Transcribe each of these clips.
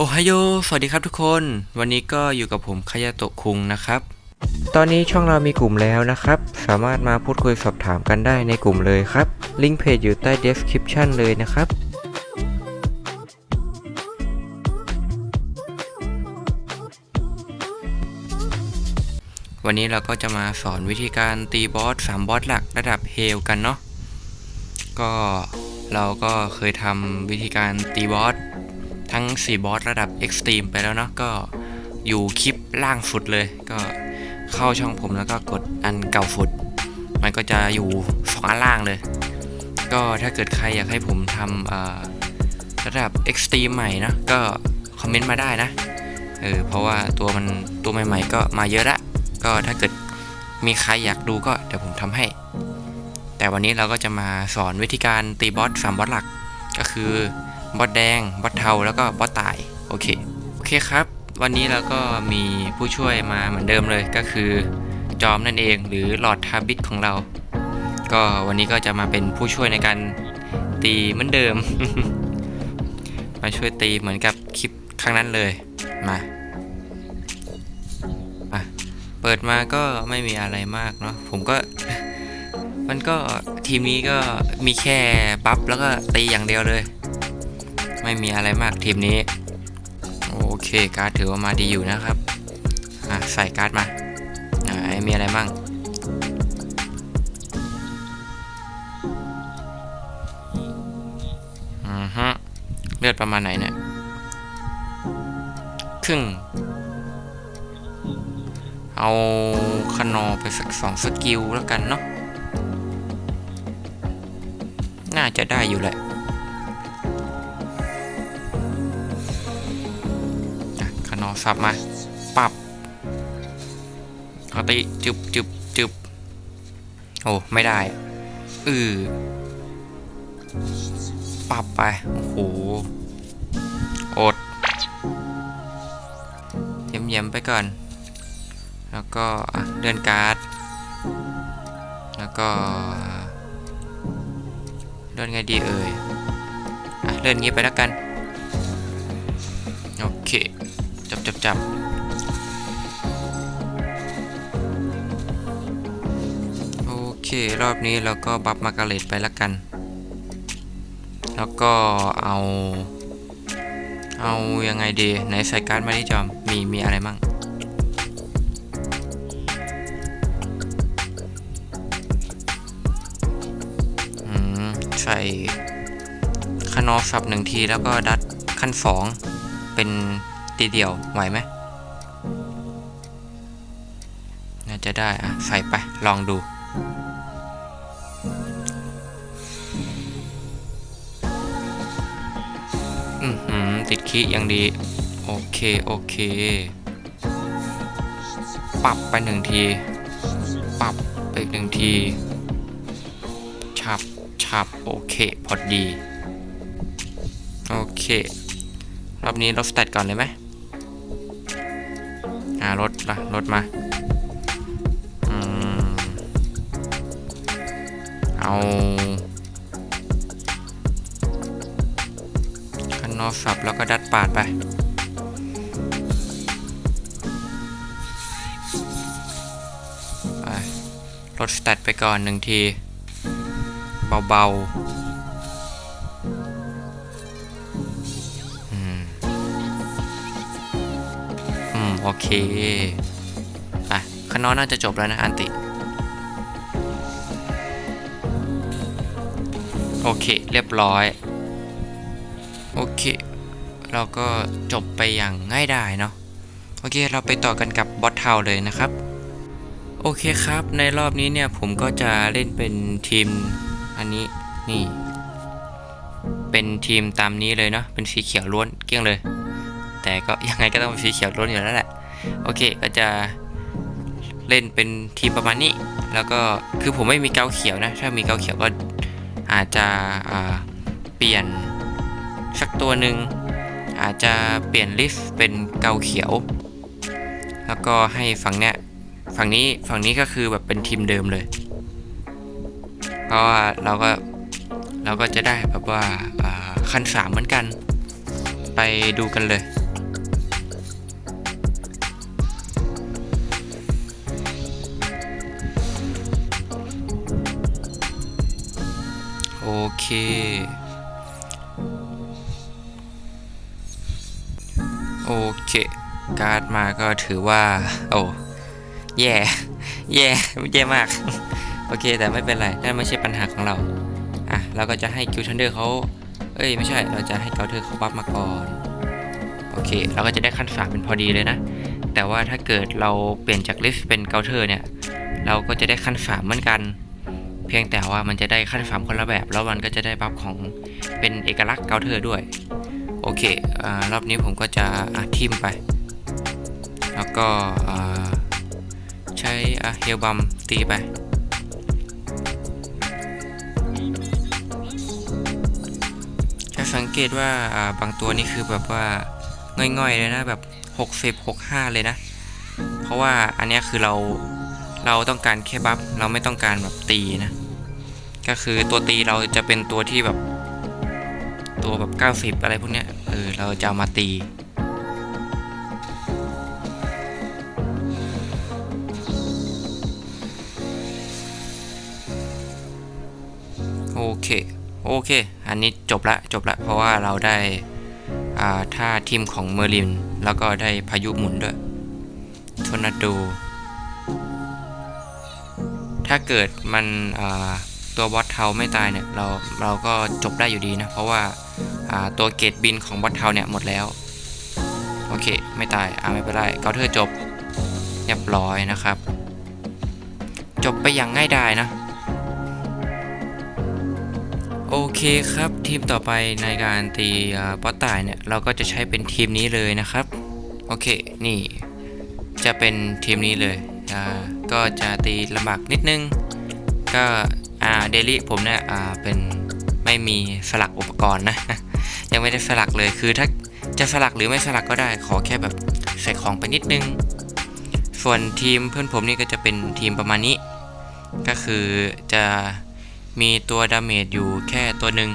โอไฮโยสวัสดีครับทุกคน วันนี้ก็อยู่กับผมคายาโตะคุงนะครับ ตอนนี้ช่องเรามีกลุ่มแล้วนะครับ สามารถมาพูดคุยสอบถามกันได้ในกลุ่มเลยครับ ลิงก์เพจอยู่ใต้ description เลยนะครับ วันนี้เราก็จะมาสอนวิธีการตีบอส3บอสหลักระดับเฮลกันเนาะ ก็เราก็เคยทำวิธีการตีบอส ทั้ง 4 บอสระดับ Extreme ไปแล้วเนาะก็อยู่คลิปล่างสุดเลย ก็เข้าช่องผมแล้วก็กดอันเก่าสุด มันก็จะอยู่ฝาล่างเลย ก็ถ้าเกิดใครอยากให้ผมทำระดับ Extreme ใหม่นะก็คอมเมนต์มาได้นะเออเพราะว่าตัวมันตัวใหม่ๆ ก็มาเยอะละก็ถ้าเกิดมีใครอยากดูก็เดี๋ยวผมทำให้ แต่วันนี้เราก็จะมาสอนวิธีการตีบอสสามบอสหลักก็คือ บอสแดง บอสเทา แล้วก็บอสตาย โอเค โอเคครับ วันนี้เราก็มีผู้ช่วยมาเหมือนเดิมเลยก็คือจอมนั่นเองหรือหลอดทาบิทของเรา ก็วันนี้ก็จะมาเป็นผู้ช่วยในการตีเหมือนเดิม มาช่วยตีเหมือนกับคลิปครั้งนั้นเลย มามาเปิดมาก็ไม่มีอะไรมากเนาะ ผมก็ มันก็ทีมนี้ก็มีแค่บัฟแล้วก็ตีอย่างเดียวเลย ไม่มีอะไรมากทีมนี้ โอเคการ์ดถือว่ามาดีอยู่นะครับอะใส่การ์ดมาอ่ามีอะไรมั่งอือฮะเลือดประมาณไหนเนี่ยครึ่งเอาคานอไปสักสองสกิลแล้วกันเนาะน่าจะได้อยู่แหละ อะสับมาปรับเอาตีจึบจึบจึบโอ้ไม่ได้อือปรับไป โอ้โหอดเยี่ยมเยี่ยมๆไปก่อน แล้วก็เลื่อนการ์ด แล้วก็เลื่อนไงดีเอ่ยอะเลื่อนงี้ไปแล้วกัน โอเค จับจับจับโอเค รอบนี้เราก็บัฟมาการเลตไปล้วกัน แล้วก็เอา เอายังไงดีไหนใส่การ์ดมาที่จอม มี มีอะไรมั่งอืมใส่คานอสับหนึ่งทีแล้วก็ดัดขั้นสองเป็น ตีเดียวไหวไหมน่าจะได้อะใส่ไปลองดู อือหือติดคียังดี โอเค โอเค ปรับไปหนึ่งที ปรับไปหนึ่งที ฉับฉับโอเค พอดี โอเค รอบนี้ลดสเตตก่อนเลยไหมาลดละลดมาอเอาคันนอสับแล้วก็ดัดปาดไปไปลดสเตตไปก่อนหนึ่งที เบาๆ โอเค อะคานอนน่าจะจบแล้วนะอันติ โอเค เรียบร้อย โอเค เราก็จบไปอย่างง่ายดายเนาะ โอเค เราไปต่อกันกับบอสเทาเลยนะครับ โอเคครับ ในรอบนี้เนี่ยผมก็จะเล่นเป็นทีมอันนี้ นี่ เป็นทีมตามนี้เลยเนาะ เป็นสีเขียวล้วนเกลี้ยงเลย แต่ก็ยังไงก็ต้องเป็นสีเขียวล้วนอยู่แล้วแหละ โอเคก็จะเล่นเป็นทีมประมาณนี้ แล้วก็คือผมไม่มีเกาเขียวนะ ถ้ามีเกาเขียวก็อาจจะเปลี่ยนสักตัวหนึ่งอาจจะเปลี่ยนลิสต์เป็นเกาเขียว แล้วก็ให้ฝั่งเนี้ยฝั่งนี้ฝั่งนี้ก็คือแบบเป็นทีมเดิมเลย เพราะว่าเราก็เราก็จะได้แบบว่าอ่าขั้นสามเหมือนกัน ไปดูกันเลย โอเค การ์ดมาก็ถือว่า โอ้แย่แย่แย่มาก โอเค แต่ไม่เป็นไร นั่นไม่ใช่ปัญหาของเรา อะ เราก็จะให้คิวทันเดอร์เขาเอ้ย ไม่ใช่ เราจะให้เกาเทอเขาบัฟมาก่อน โอเค เราก็จะได้ขั้นสามเป็นพอดีเลยนะ แต่ว่าถ้าเกิดเราเปลี่ยนจากลิฟเป็นเกาเทอเนี่ย เราก็จะได้ขั้นสามเหมือนกัน เพียงแต่ว่ามันจะได้ขั้นสามคนละแบบ แล้วมันก็จะได้บัฟของเป็นเอกลักษณ์เกาเทอร์ด้วย โอเคอรอบนี้ผมก็จะทิมไป แล้วก็ใช้เฮลบัมตีไปจะสังเกตว่าบางตัวนี่คือแบบว่าง่อยๆเลยนะแบบ 60 65 เลยนะ เพราะว่าอันนี้คือเราเราต้องการแค่บัฟเราไม่ต้องการแบบตีนะ ก็คือตัวตีเราจะเป็นตัวที่แบบ ตัวแบบ 90 อะไรพวกเนี้ยเออเราจะามาตี โอเคโอเค อันนี้จบละจบละ เพราะว่าเราได้อ่าท่าทีมของเมอร์ลิน แล้วก็ได้พายุหมุนด้วยทอร์นาโดถ้าเกิดมันอ่า ตัวบอสเทาไม่ตายเนี่ยเราเราก็จบได้อยู่ดีนะ เพราะว่าตัวเกตบินของบอสเทาเนี่ยหมดแล้ว โอเค ไม่ตายอ่าไม่เป็นไรเกาเทอร์จบเรียบร้อยนะครับ จบไปอย่างง่ายดายนะ โอเคครับทีมต่อไปในการตีบอสตายเนี่ยเราก็จะใช้เป็นทีมนี้เลยนะครับ โอเคนี่จะเป็นทีมนี้เลย ก็จะตีลำบากนิดนึง ก็ อ่าเดลี่ผมเนี่ยอ่าเป็นไม่มีสลักอุปกรณ์นะ ยังไม่ได้สลักเลยคือถ้าจะสลักหรือไม่สลักก็ได้ขอแค่แบบใส่ของไปนิดนึง ส่วนทีมเพื่อนผมนี่ก็จะเป็นทีมประมาณนี้ ก็คือจะมีตัวดาเมจอยู่แค่ตัวหนึ่ง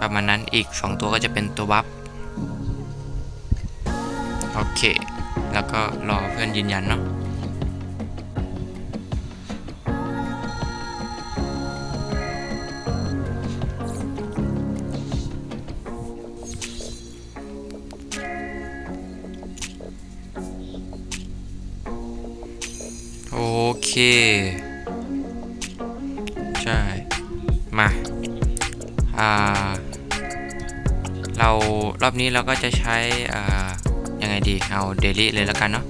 ประมาณนั้นอีก 2 ตัวก็จะเป็นตัวบัฟโอเค แล้วก็รอเพื่อนยืนยันเนาะ เค ใช่ มา อ่า เรารอบนี้เราก็จะใช้ อ่า ยังไงดี เอาเดลี่เลยแล้วกันเนาะ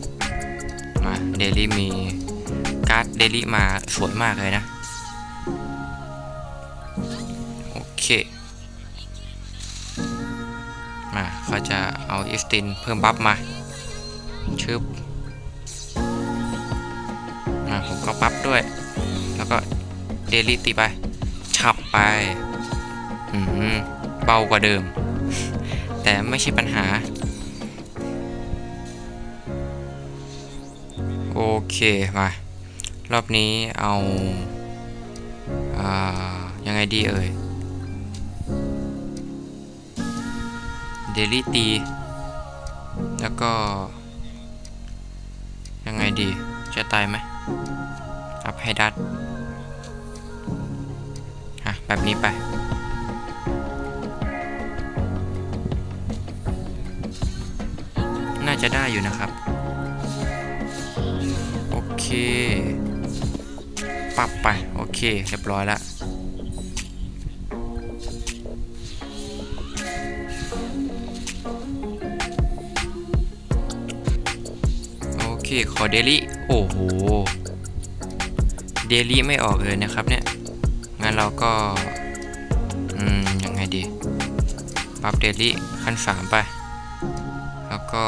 มาเดลี่มีการ์ดเดลี่มาสวยมากเลยนะ โอเค มาเขาจะเอาอิสตินเพิ่มบัฟมาชึบ ก็ปั๊บด้วย แล้วก็เดลิตีไปฉับไปอืมเบากว่าเดิม แต่ไม่ใช่ปัญหา โอเค มา รอบนี้เอาอ่ายังไงดีเอ่ยเดลิตี แล้วก็ ยังไงดี จะตายไหม อัพให้ดัดอะ แบบนี้ไป น่าจะได้อยู่นะครับ โอเค ปรับไป โอเค เรียบร้อยแล้วโอเคขอเดลี่ โอ้โห เดลี่ไม่ออกเลยนะครับเนี่ย งั้นเราก็ อืม ยังไงดีปรับเดลี่ขั้นสามไป แล้วก็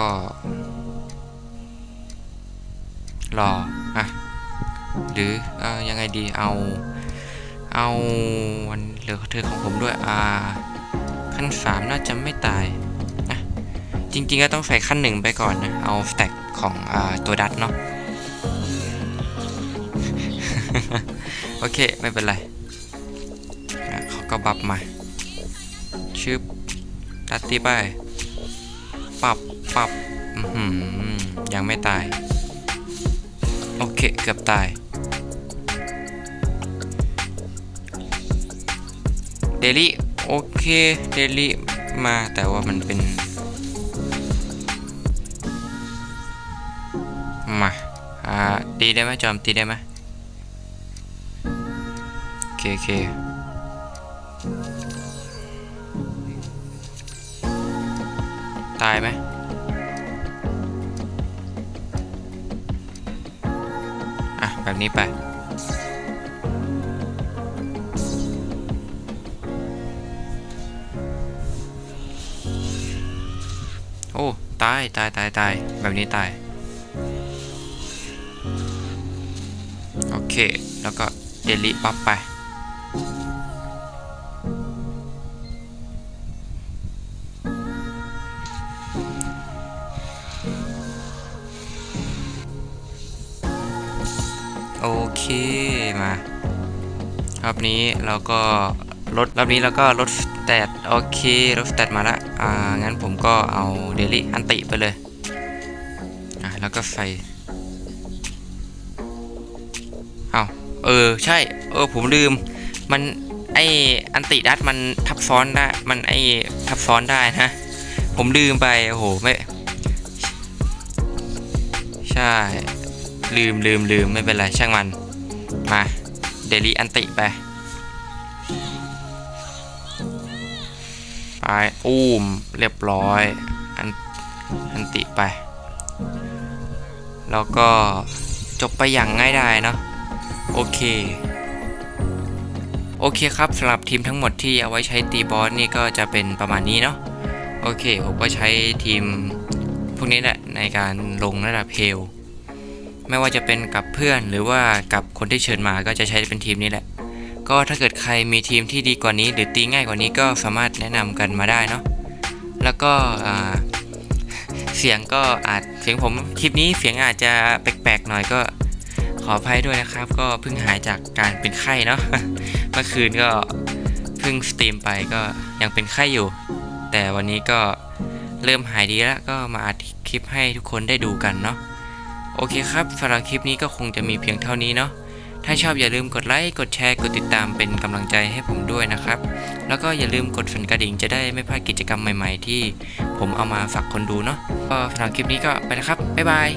รอ อะ หรือเอ่อยังไงดีเอา เอาวันเหลือเธอของผมด้วยอ่าขั้นสามน่าจะไม่ตายนะจริงๆก็ต้องใส่ขั้นหนึ่งไปก่อนนะ เอาสแต็กของอ่าตัวดัตเนาะ โอเค ไม่เป็นไรอะเขาก็บับมาชึบตัดตีไปปับปับยังไม่ตาย โอเค เกือบตายเดลี่โอเคเดลี่มาแต่ว่ามันเป็น มาอ่าตีได้ไหมจอมตีได้ไหม เคโอเคตายไหมอะ แบบนี้ไปโอ้ ตาย ตาย ตาย ตาย แบบนี้ตาย โอเค แล้วก็เดลิปั๊บไป รอบนี้เราก็ลดรอบนี้เราก็ลดแตทโอเคลดแตทมาละอ่างั้นผมก็เอาเดลิอันติไปเลยอะแล้วก็ใส่เอาเออใช่เออผมลืมมันไออันติดัตมันทับซ้อนได้มันไอทับซ้อนได้นะผมลืมไปโอ้โหไม่ใช่ลืมลืมลืมไม่เป็นไรช่างมันมา ดลีอันติไป ไปอุ้มเรียบร้อยอันอันติไป แล้วก็จบไปอย่างง่ายดายเนาะโอเค โอเคครับสำหรับทีมทั้งหมดที่เอาไว้ใช้ตีบอสนี่ก็จะเป็นประมาณนี้เนาะโอเค ผมก็ใช้ทีมพวกนี้แหละในการลงระดับเฮล ไม่ว่าจะเป็นกับเพื่อนหรือว่ากับคนที่เชิญมาก็จะใช้เป็นทีมนี้แหละ ก็ถ้าเกิดใครมีทีมที่ดีกว่านี้ หรือตีง่ายกว่านี้ก็สามารถแนะนำกันมาได้เนาะแล้วก็เสียงก็อาจเสียงผมคลิปนี้เสียงอาจจะแปลกๆหน่อยก็ขออภัยด้วยนะครับ ก็เพิ่งหายจากการเป็นไข้เนาะเมื่อคืนก็เพิ่งสตรีมไปก็ยังเป็นไข้อยู่ แต่วันนี้ก็เริ่มหายดีแล้วก็มาอัดคลิปให้ทุกคนได้ดูกันเนาะ โอเคครับสำหรับคลิปนี้ก็คงจะมีเพียงเท่านี้เนาะถ้าชอบอย่าลืมกดไลค์กดแชร์กดติดตามเป็นกำลังใจให้ผมด้วยนะครับ แล้วก็อย่าลืมกดสั่นกระดิ่งจะได้ไม่พลาดกิจกรรมใหม่ ๆ ที่ผมเอามาฝากคนดูเนาะก็สำหรับคลิปนี้ก็ไปนะครับบ๊ายบาย